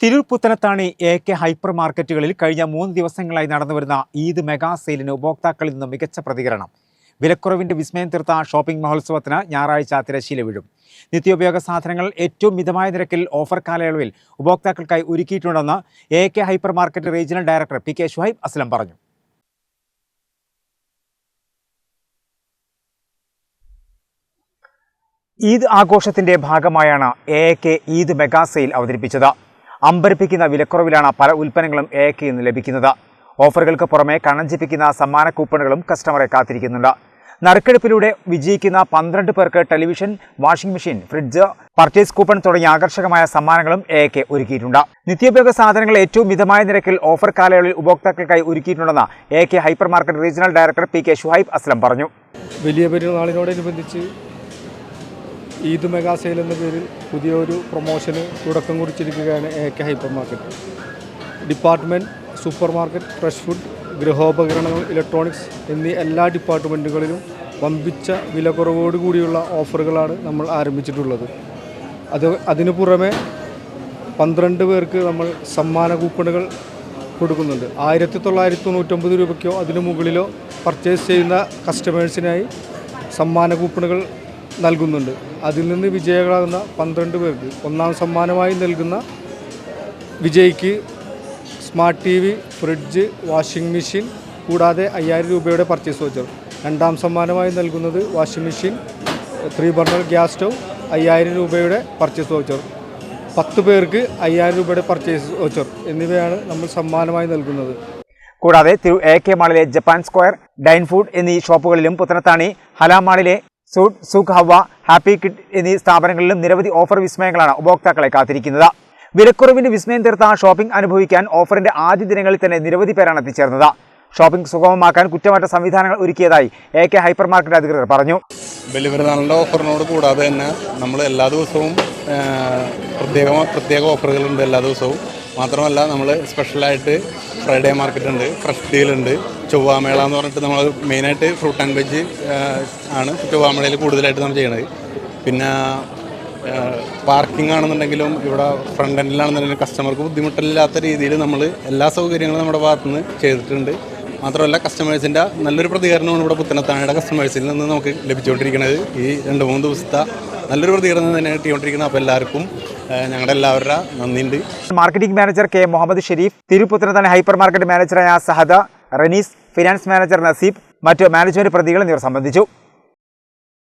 Tirur Puthanathani A K hyper മാർക്കറ്റുകളിൽ കഴിഞ്ഞ മൂന്ന് ദിവസങ്ങളായി നടന്നുവരുന്ന ഈദ് മെഗാ സെയിലിന് ഉപഭോക്താക്കളിൽ നിന്ന് മികച്ച പ്രതികരണം. വിലക്കുറവിന്റെ വിസ്മയം തീർത്ത ഷോപ്പിംഗ് മഹോത്സവത്തിന് ഞായറാഴ്ച തിരശ്ശീല വീഴും. നിത്യോപയോഗ സാധനങ്ങൾ ഏറ്റവും മിതമായ നിരക്കിൽ ഓഫർ കാലയളവിൽ ഉപഭോക്താക്കൾക്കായി ഒരുക്കിയിട്ടുണ്ടെന്ന് A K hyper market regional director P K Shuhaib Aslam പറഞ്ഞു. ഈദ് ആഘോഷത്തിന്റെ ഭാഗമായാണ് A K Eid mega sale അവതരിപ്പിച്ചത്. അമ്പരപ്പിക്കുന്ന വിലക്കുറവിലാണ് പല ഉൽപ്പന്നങ്ങളും എ കെ ഇന്ന് ലഭിക്കുന്നത്. ഓഫറുകൾക്ക് പുറമെ കണഞ്ചിപ്പിക്കുന്ന സമ്മാന കൂപ്പണുകളും കസ്റ്റമറെ കാത്തിരിക്കുന്നുണ്ട്. നറുക്കെടുപ്പിലൂടെ വിജയിക്കുന്ന പന്ത്രണ്ട് പേർക്ക് television washing machine fridge purchase coupon തുടങ്ങിയ ആകർഷകമായ സമ്മാനങ്ങളും എ കെ ഒരുക്കിയിട്ടുണ്ട്. നിത്യോപയോഗ സാധനങ്ങൾ ഏറ്റവും മിതമായ നിരക്കിൽ ഓഫർ കാലയളവിൽ ഉപഭോക്താക്കൾക്കായി ഒരുക്കിയിട്ടുണ്ടെന്ന് A K hyper market regional director P K Shuhaib Aslam പറഞ്ഞു. വലിയ പെരുന്നാളിനോടനുബന്ധിച്ച് ഈദ് മെഗാ സെയിൽ എന്ന പേരിൽ പുതിയൊരു പ്രൊമോഷന് തുടക്കം കുറിച്ചിരിക്കുകയാണ് A K hyper market. Department super market fresh food ഗൃഹോപകരണങ്ങൾ electronics എന്നീ എല്ലാ ഡിപ്പാർട്ട്മെന്റുകളിലും വമ്പിച്ച വില കുറവോട് കൂടിയുള്ള ഓഫറുകളാണ് നമ്മൾ ആരംഭിച്ചിട്ടുള്ളത്. അത് അതിനു പുറമെ പന്ത്രണ്ട് പേർക്ക് നമ്മൾ സമ്മാന കൂപ്പണുകൾ കൊടുക്കുന്നുണ്ട്. ആയിരത്തി തൊള്ളായിരത്തി തൊണ്ണൂറ്റൊമ്പത് രൂപയ്ക്കോ അതിനു മുകളിലോ പർച്ചേസ് ചെയ്യുന്ന കസ്റ്റമേഴ്സിനായി സമ്മാന കൂപ്പണുകൾ നൽകുന്നുണ്ട്. അതിൽ നിന്ന് വിജയികളാകുന്ന പന്ത്രണ്ട് പേർക്ക് ഒന്നാം സമ്മാനമായി നൽകുന്ന വിജയിക്ക് smart T V fridge washing machine കൂടാതെ അയ്യായിരം രൂപയുടെ പർച്ചേസ് വൗച്ചർ. രണ്ടാം സമ്മാനമായി നൽകുന്നത് washing machine three burner gas stove അയ്യായിരം രൂപയുടെ പർച്ചേസ് വൗച്ചർ. പത്ത് പേർക്ക് അയ്യായിരം രൂപയുടെ പർച്ചേസ് വൗച്ചർ എന്നിവയാണ് നമ്മൾ സമ്മാനമായി നൽകുന്നത്. കൂടാതെ തിരു എ കെ മാളിലെ ജപ്പാൻ സ്ക്വയർ ഡൈൻ ഫുഡ് എന്നീ ഷോപ്പുകളിലും Puthanathani Hala മാളിലെ suit souk Hawa happy kit എന്നീ സ്ഥാപനങ്ങളിലും നിരവധി ഓഫർ വിസ്മയങ്ങളാണ് ഉപഭോക്താക്കളെ കാത്തിരിക്കുന്നത്. വിലക്കുറവിന്റെ വിസ്മയം തീർത്ത ഷോപ്പിംഗ് അനുഭവിക്കാൻ ഓഫറിന്റെ ആദ്യ ദിനങ്ങളിൽ തന്നെ നിരവധി പേരാണ് എത്തിച്ചേർന്നത്. ഷോപ്പിംഗ് സുഗമമാക്കാൻ കുറ്റമറ്റ സംവിധാനങ്ങൾ ഒരുക്കിയതായി എ കെ ഹൈപ്പർ മാർക്കറ്റ് അധികൃതർ പറഞ്ഞു. ബലിപെരുന്നാളിന്റെ ഓഫറിനോട് കൂടാതെ തന്നെ നമ്മൾ എല്ലാ ദിവസവും പ്രത്യേക പ്രത്യേക ഓഫറുകളുണ്ട് എല്ലാ ദിവസവും. മാത്രമല്ല നമ്മൾ സ്പെഷ്യലായിട്ട് ഫ്രൈഡേ മാർക്കറ്റ് ഉണ്ട് ഫ്രഷ് ഡീൽ ഉണ്ട്. ചൊവ്വാമേള എന്ന് പറഞ്ഞിട്ട് നമ്മൾ മെയിനായിട്ട് ഫ്രൂട്ട് ആൻഡ് വെജ് ആണ് ചൊവ്വാമേളയിൽ കൂടുതലായിട്ട് നമ്മൾ ചെയ്യണത്. പിന്നെ പാർക്കിംഗ് ആണെന്നുണ്ടെങ്കിലും ഇവിടെ ഫ്രണ്ട് എൻഡിലാണെന്നുണ്ടെങ്കിലും കസ്റ്റമർക്ക് ബുദ്ധിമുട്ടില്ലാത്ത രീതിയിൽ നമ്മൾ എല്ലാ സൗകര്യങ്ങളും നമ്മുടെ ഭാഗത്തുനിന്ന് ചെയ്തിട്ടുണ്ട്. മാത്രമല്ല കസ്റ്റമേഴ്സിന്റെ നല്ലൊരു പ്രതികരണമാണ് ഇവിടെ പുത്തനത്താണയുടെ കസ്റ്റമേഴ്സിൽ നിന്ന് നമുക്ക് ലഭിച്ചുകൊണ്ടിരിക്കുന്നത്. ഈ രണ്ട് മൂന്ന് ദിവസത്തെ നല്ലൊരു പ്രതികരണം തന്നെ കിട്ടിക്കൊണ്ടിരിക്കുന്നത്. അപ്പോൾ എല്ലാവർക്കും ഞങ്ങളുടെ എല്ലാവരുടെ നന്ദിയുണ്ട്. Marketing manager K Muhammad Sharif തിരുപുത്തനത്താണ് hyper market മാനേജറായ സഹദ റനീസ് ഫിനാൻസ് മാനേജർ നസീബ് മറ്റ് മാനേജ്മെന്റ് പ്രതികൾ എന്നിവർ സംബന്ധിച്ചു.